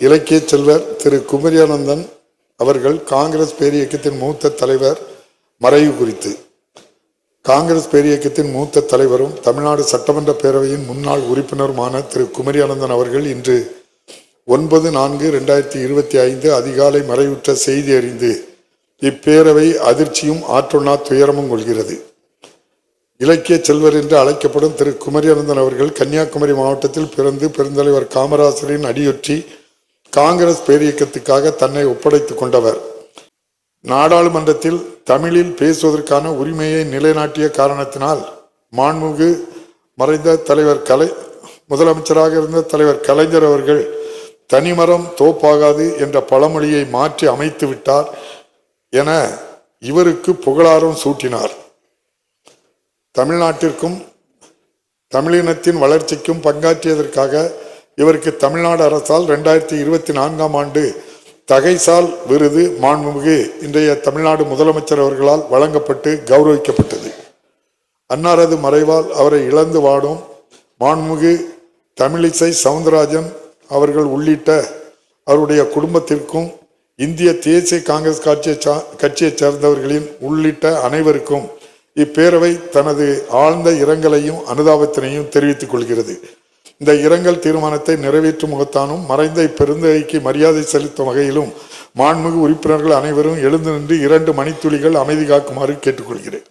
இலக்கிய செல்வர் திரு குமரியானந்தன் அவர்கள் காங்கிரஸ் பேரியக்கத்தின் மூத்த தலைவர் மறைவு குறித்து. காங்கிரஸ் பேரியக்கத்தின் மூத்த தலைவரும் தமிழ்நாடு சட்டமன்ற பேரவையின் முன்னாள் உறுப்பினருமான திரு குமரியானந்தன் அவர்கள் இன்று ஒன்பது நான்கு ரெண்டாயிரத்தி இருபத்தி ஐந்து அதிகாலை மறைவுற்ற செய்தி அறிந்து இப்பேரவை அதிர்ச்சியும் ஆற்றொண்ணா துயரமும் கொள்கிறது. இலக்கிய செல்வர் என்று அழைக்கப்படும் திரு குமரியானந்தன் அவர்கள் கன்னியாகுமரி மாவட்டத்தில் பிறந்து பெருந்தலைவர் காமராசரின் அடியொற்றி காங்கிரஸ் பேரியக்கத்துக்காக தன்னை ஒப்படைத்துக் கொண்டவர். நாடாளுமன்றத்தில் தமிழில் பேசுவதற்கான உரிமையை நிலைநாட்டிய காரணத்தினால் மாண்புமிகு மறைந்த தலைவர் கலை முதலமைச்சராக இருந்த தலைவர் கலைஞர் அவர்கள் தனிமரம் தோப்பாகாது என்ற பழமொழியை மாற்றி அமைத்து விட்டார் என இவருக்கு புகழாரம் சூட்டினார். தமிழ்நாட்டிற்கும் தமிழினத்தின் வளர்ச்சிக்கும் பங்காற்றியதற்காக இவருக்கு தமிழ்நாடு அரசால் ரெண்டாயிரத்தி இருபத்தி நான்காம் ஆண்டு தகைசால் விருது மாண்புமிகு இன்றைய தமிழ்நாடு முதலமைச்சர் அவர்களால் வழங்கப்பட்டு கௌரவிக்கப்பட்டது. அன்னாரது மறைவால் அவரை இழந்து வாடும் மாண்புமிகு தமிழிசை சவுந்தரராஜன் அவர்கள் உள்ளிட்ட அவருடைய குடும்பத்திற்கும் இந்திய தேசிய காங்கிரஸ் கட்சியை சா- கட்சியைச் சேர்ந்தவர்களின் உள்ளிட்ட அனைவருக்கும் இப்பேரவை தனது ஆழ்ந்த இரங்கலையும் அனுதாபத்தினையும் தெரிவித்துக் கொள்கிறது. இந்த இரங்கல் தீர்மானத்தை நிறைவேற்றும் முகத்தானும் மறைந்த இப்பெருந்தகைக்கு மரியாதை செலுத்தும் வகையிலும் மாண்புமிகு உறுப்பினர்கள் அனைவரும் எழுந்து நின்று இரண்டு மணித்துளிகள் அமைதி காக்குமாறு கேட்டுக்கொள்கிறேன்.